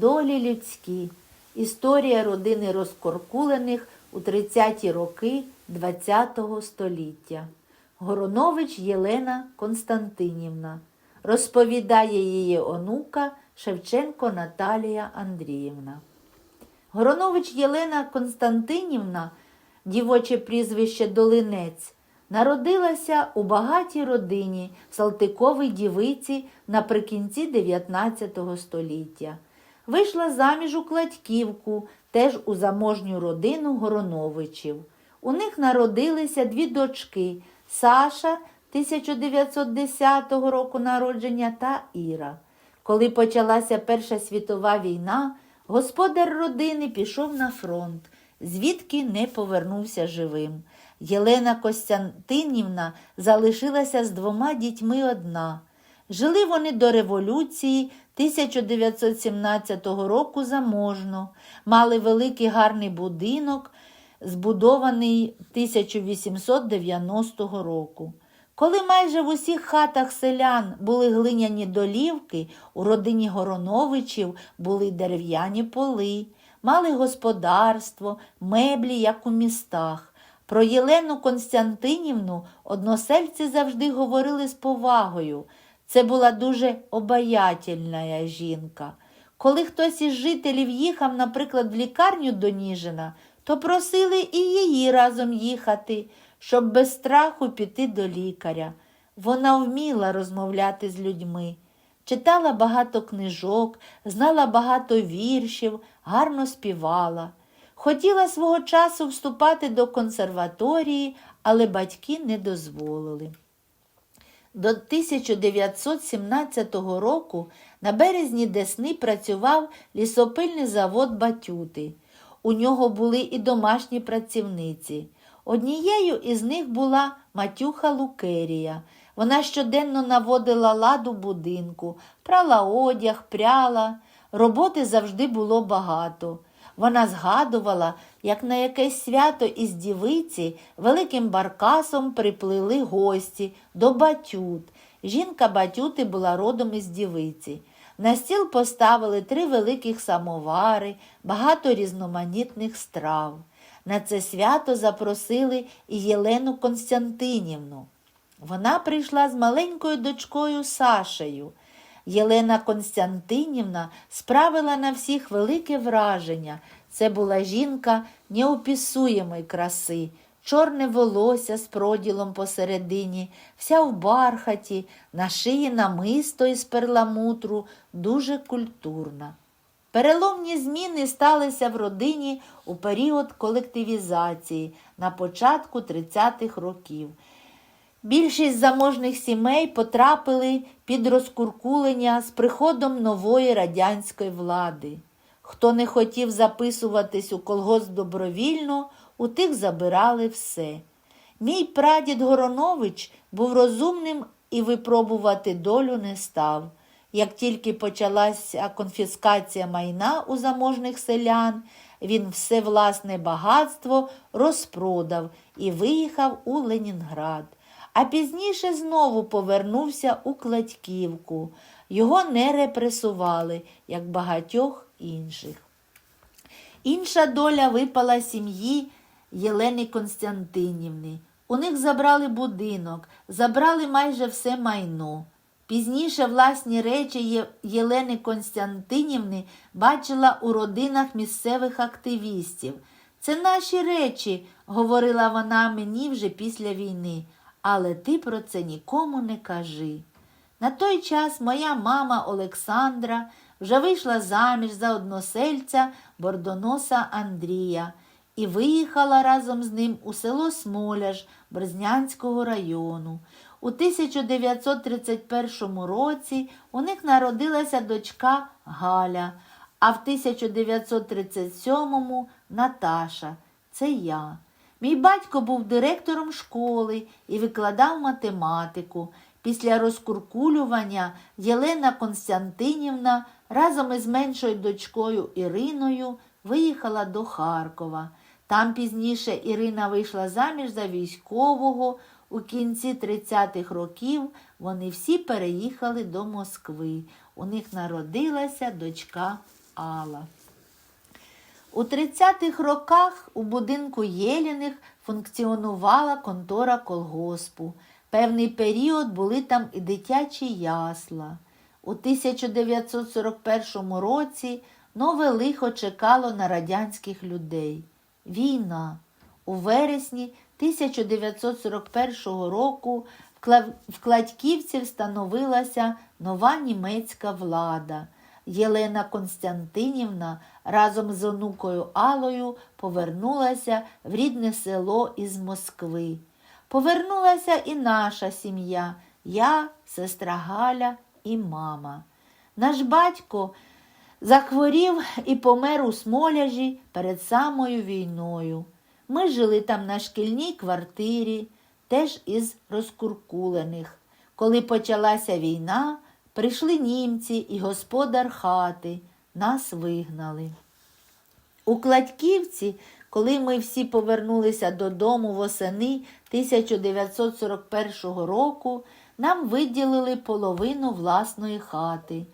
Долі людські. Історія родини розкоркулених у 30-ті роки ХХ століття. Горонович Єлена Константинівна. Розповідає її онука Шевченко Наталія Андріївна. Горонович Єлена Константинівна, дівоче прізвище Долинець, народилася у багатій родині Салтиковій дівиці наприкінці 19 століття. Вийшла заміж у Кладьківку, теж у заможню родину Гороновичів. У них народилися дві дочки Саша 1910 року народження та Іра. Коли почалася Перша світова війна, господар родини пішов на фронт, звідки не повернувся живим. Єлена Костянтинівна залишилася з двома дітьми одна. Жили вони до революції 1917 року заможно, мали великий гарний будинок, збудований 1890 року. Коли майже в усіх хатах селян були глиняні долівки, у родині Гороновичів були дерев'яні поли, мали господарство, меблі, як у містах. Про Єлену Константинівну односельці завжди говорили з повагою. Це була дуже обаятельна жінка. Коли хтось із жителів їхав, наприклад, в лікарню до Ніжина, то просили і її разом їхати, щоб без страху піти до лікаря. Вона вміла розмовляти з людьми, читала багато книжок, знала багато віршів, гарно співала. Хотіла свого часу вступати до консерваторії, але батьки не дозволили. До 1917 року на березні Десни працював лісопильний завод Батюти. У нього були і домашні працівниці. Однією із них була матюха Лукерія. Вона щоденно наводила ладу будинку, прала одяг, пряла. Роботи завжди було багато. Вона згадувала, як на якесь свято із дівиці великим баркасом приплили гості до батют. Жінка батюти була родом із дівиці. На стіл поставили три великих самовари, багато різноманітних страв. На це свято запросили і Єлену Константинівну. Вона прийшла з маленькою дочкою Сашею. Єлена Константинівна справила на всіх велике враження. Це була жінка неописуємої краси, чорне волосся з проділом посередині, вся в бархаті, на шиї намисто із перламутру, дуже культурна. Переломні зміни сталися в родині у період колективізації на початку 30-х років. Більшість заможних сімей потрапили під розкуркулення з приходом нової радянської влади. Хто не хотів записуватись у колгосп добровільно, у тих забирали все. Мій прадід Горонович був розумним і випробувати долю не став. Як тільки почалася конфіскація майна у заможних селян, він все власне багатство розпродав і виїхав у Ленінград а пізніше знову повернувся у Кладьківку. Його не репресували, як багатьох інших. Інша доля випала сім'ї Єлени Константинівни. У них забрали будинок, забрали майже все майно. Пізніше власні речі Єлени Константинівни бачила у родинах місцевих активістів. Це наші речі, говорила вона мені вже після війни, але ти про це нікому не кажи. На той час моя мама Олександра вже вийшла заміж за односельця бордоноса Андрія і виїхала разом з ним у село Смоляж Берзнянського району. У 1931 році у них народилася дочка Галя, а в 1937 Наташа. Це я. Мій батько був директором школи і викладав математику. Після розкуркулювання Єлена Константинівна разом із меншою дочкою Іриною виїхала до Харкова. Там пізніше Ірина вийшла заміж за військового. У кінці 30-х років вони всі переїхали до Москви. У них народилася дочка Алла. У 30-х роках у будинку Єліних функціонувала контора колгоспу. Певний період були там і дитячі ясла. У 1941 році нове лихо чекало на радянських людей. Війна. У вересні 1941 року в Кла- Кладьківці встановилася нова німецька влада. Єлена Константинівна разом з онукою Алою повернулася в рідне село із Москви. Повернулася і наша сім'я, я, сестра Галя і мама. Наш батько захворів і помер у Смоляжі перед самою війною. Ми жили там на шкільній квартирі, теж із розкуркулених. Коли почалася війна, прийшли німці і господар хати, нас вигнали. У Кладьківці, коли ми всі повернулися додому восени 1941 року, нам виділили половину власної хати.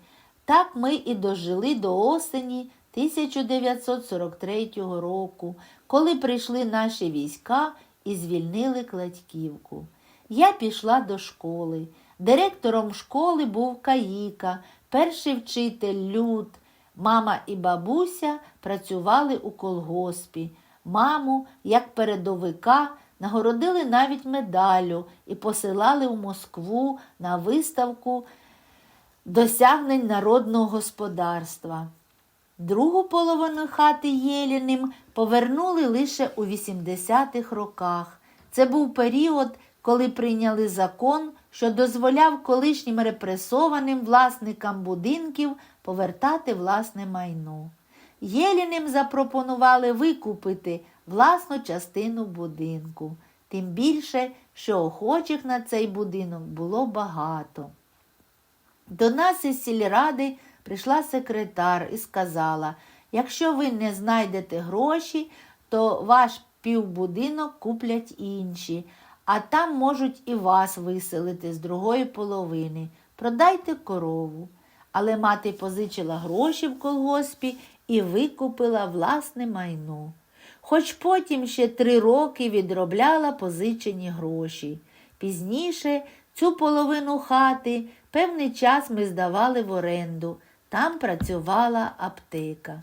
Так ми і дожили до осені 1943 року, коли прийшли наші війська і звільнили Кладьківку. Я пішла до школи. Директором школи був Каїка, перший вчитель Люд. Мама і бабуся працювали у колгоспі. Маму, як передовика, нагородили навіть медаллю і посилали в Москву на виставку досягнень народного господарства. Другу половину хати Єліним повернули лише у 80-х роках. Це був період, коли прийняли закон, що дозволяв колишнім репресованим власникам будинків повертати власне майно. Єліним запропонували викупити власну частину будинку, тим більше, що охочих на цей будинок було багато. До нас із сільради прийшла секретар і сказала, якщо ви не знайдете гроші, то ваш півбудинок куплять інші, а там можуть і вас виселити з другої половини. Продайте корову. Але мати позичила гроші в колгоспі і викупила власне майно. Хоч потім ще три роки відробляла позичені гроші. Пізніше цю половину хати певний час ми здавали в оренду. Там працювала аптека.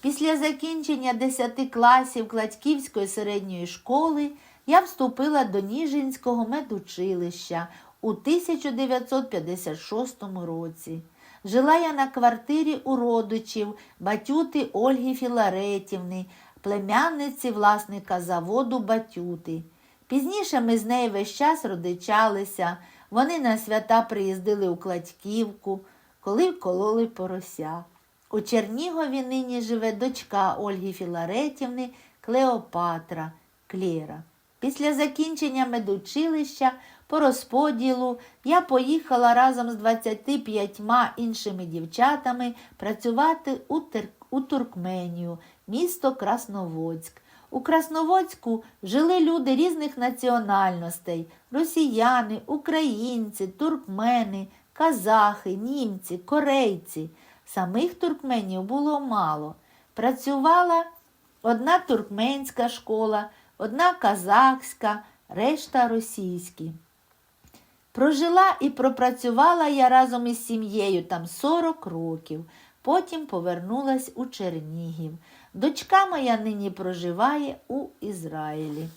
Після закінчення 10 класів Кладьківської середньої школи я вступила до Ніжинського медучилища у 1956 році. Жила я на квартирі у родичів батюти Ольги Філаретівни, племянниці власника заводу Батюти. Пізніше ми з нею весь час родичалися. Вони на свята приїздили у Кладьківку, коли кололи порося. У Чернігові нині живе дочка Ольги Філаретівни Клеопатра Клєра. Після закінчення медучилища по розподілу я поїхала разом з 25 іншими дівчатами працювати у, Тер... у Туркменію, місто Красноводськ. У Красноводську жили люди різних національностей росіяни, українці, туркмени, казахи, німці, корейці. Самих туркменів було мало. Працювала одна туркменська школа, одна казахська, решта російські. Прожила і пропрацювала я разом із сім'єю там 40 років. Потім повернулась у Чернігів. Дочка моя нині проживає у Ізраїлі.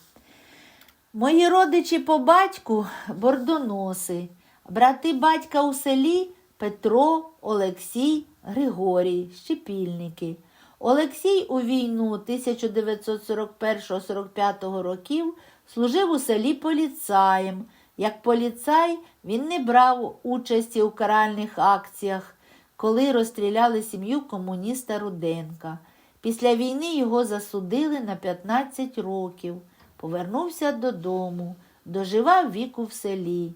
Мої родичі по батьку бордоноси, брати батька у селі Петро, Олексій, Григорій, Щепільники. Олексій у війну 1941-45 років служив у селі поліцаєм. Як поліцай він не брав участі у каральних акціях, коли розстріляли сім'ю комуніста Руденка. Після війни його засудили на 15 років. Повернувся додому, доживав віку в селі.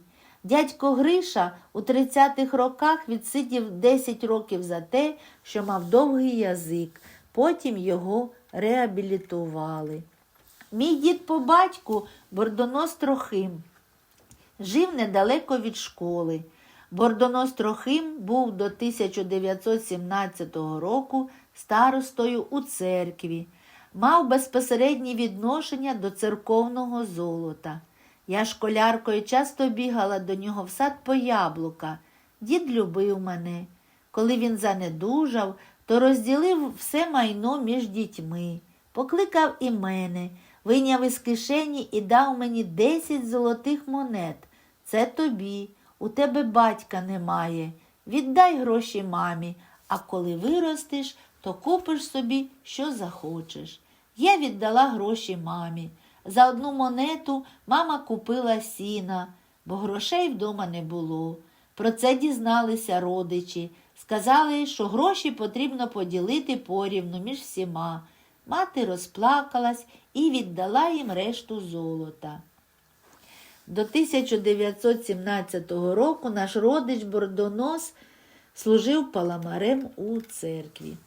Дядько Гриша у 30-х роках відсидів 10 років за те, що мав довгий язик. Потім його реабілітували. Мій дід по батьку Бордонос Трохим жив недалеко від школи. Бордонос Трохим був до 1917 року старостою у церкві, мав безпосередні відношення до церковного золота. Я школяркою часто бігала до нього в сад по яблука. Дід любив мене. Коли він занедужав, то розділив все майно між дітьми, покликав і мене, вийняв із кишені і дав мені десять золотих монет. Це тобі, у тебе батька немає. Віддай гроші мамі, а коли виростеш, то купиш собі, що захочеш. Я віддала гроші мамі. За одну монету мама купила сіна, бо грошей вдома не було. Про це дізналися родичі. Сказали, що гроші потрібно поділити порівну між всіма. Мати розплакалась і віддала їм решту золота. До 1917 року наш родич Бордонос служив паламарем у церкві.